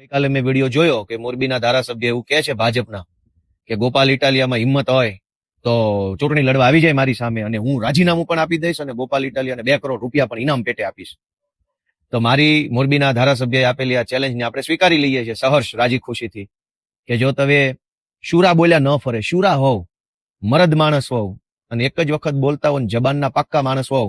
ગઈકાલે મેં વીડિયો જોયો કે મોરબીના ધારાસભ્ય એવું કહે છે ભાજપના કે ગોપાલ ઇટાલિયામાં હિંમત હોય તો ચૂંટણી લડવા આવી જાય મારી સામે અને હું રાજીનામું પણ આપી દઈશ અને ગોપાલ ઇટાલિયાને બે કરોડ રૂપિયા પણ ઇનામ પેટે આપીશ. તો મારી મોરબીના ધારાસભ્યએ આપેલી આ ચેલેન્જને આપણે સ્વીકારી લઈએ છીએ સહર્ષ રાજી ખુશીથી કે જો તમે શુરા બોલ્યા ન ફરે, શુરા હોવ, મરદ માણસ હોવ અને એક જ વખત બોલતા હો જબાનના પાક્કા માણસ હોવ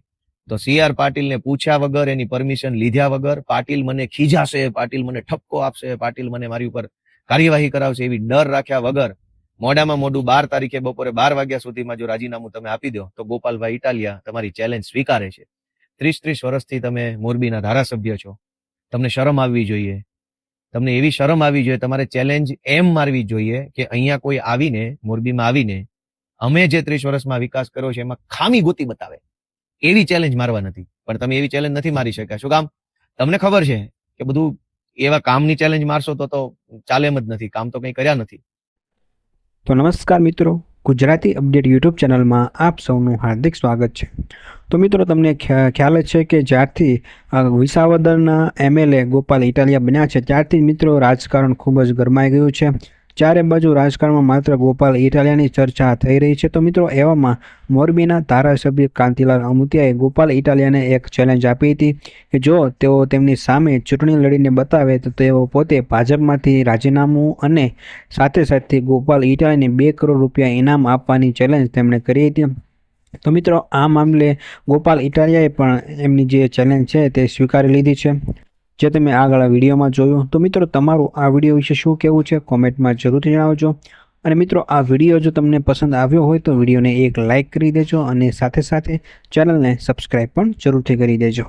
તો સી આર પાટીલને પૂછ્યા વગર, એની પરમિશન લીધા વગર, પાટીલ મને ખીજાશે, પાટીલ મને ઠપકો આપશે, પાટીલ મને મારી ઉપર કાર્યવાહી કરાવશે એવી ડર રાખ્યા વગર મોડામાં મોડું બાર તારીખે બપોરે બાર વાગ્યા સુધીમાં જો રાજીનામું તમે આપી દો, તો ગોપાલભાઈ ઇટાલિયા તમારી ચેલેન્જ સ્વીકારે છે. ત્રીસ ત્રીસ વર્ષથી તમે મોરબીના ધારાસભ્ય છો. તમને શરમ આવવી જોઈએ. તમને એવી શરમ આવવી જોઈએ, તમારે ચેલેન્જ એમ મારવી જોઈએ કે અહીંયા કોઈ આવીને, મોરબીમાં આવીને, અમે જે ત્રીસ વર્ષમાં વિકાસ કર્યો છે, એમાં ખામી ગોતી બતાવે. એવી ચેલેન્જ મારવા નથી. પણ તમે એવી ચેલેન્જ નથી મારી શક્યા. શું કામ? તમને ખબર છે કે બધું એવા કામની ચેલેન્જ મારશો તો તો ચાલે એમ જ નથી. કામ તો કંઈ કર્યા નથી. તો નમસ્કાર મિત્રો. ગુજરાતી અપડેટ યુટ્યુબ ચેનલમાં આપ સૌનું હાર્દિક સ્વાગત છે. તો મિત્રો, તમને ખ્યા- ખ્યાલ જ છે કે જ્યારથી વિસાવદરના એમએલએ ગોપાલ ઇટાલિયા બન્યા છે, ત્યારથી મિત્રો રાજકારણ ખૂબ જ ગરમાઈ ગયું છે. ચારે બાજુ રાજકારણમાં માત્ર ગોપાલ ઇટાલિયાની ચર્ચા થઈ રહી છે. તો મિત્રો, એવામાં મોરબીના ધારાસભ્ય કાંતિલાલ અમુતિયાએ ગોપાલ ઇટાલિયાને એક ચેલેન્જ આપી હતી કે જો તેઓ તેમની સામે ચૂંટણી લડીને બતાવે, તો તેઓ પોતે ભાજપમાંથી રાજીનામું અને સાથે સાથે ગોપાલ ઇટાલિયાને બે કરોડ રૂપિયા ઇનામ આપવાની ચેલેન્જ તેમણે કરી હતી. તો મિત્રો, આ મામલે ગોપાલ ઇટાલિયાએ પણ એમની જે ચેલેન્જ છે તે સ્વીકારી લીધી છે. જે તમે આગળ વિડીયોમાં જોયું, તો મિત્રો તમારું આ વીડિયો વિશે શું કહેવું છે, કોમેન્ટમાં જરૂરથી જણાવજો. અને મિત્રો, આ વીડિયો જો તમને પસંદ આવ્યો હોય, તો વિડીયોને એક લાઇક કરી દેજો અને સાથે સાથે ચેનલને સબસ્ક્રાઈબ પણ જરૂરથી કરી દેજો.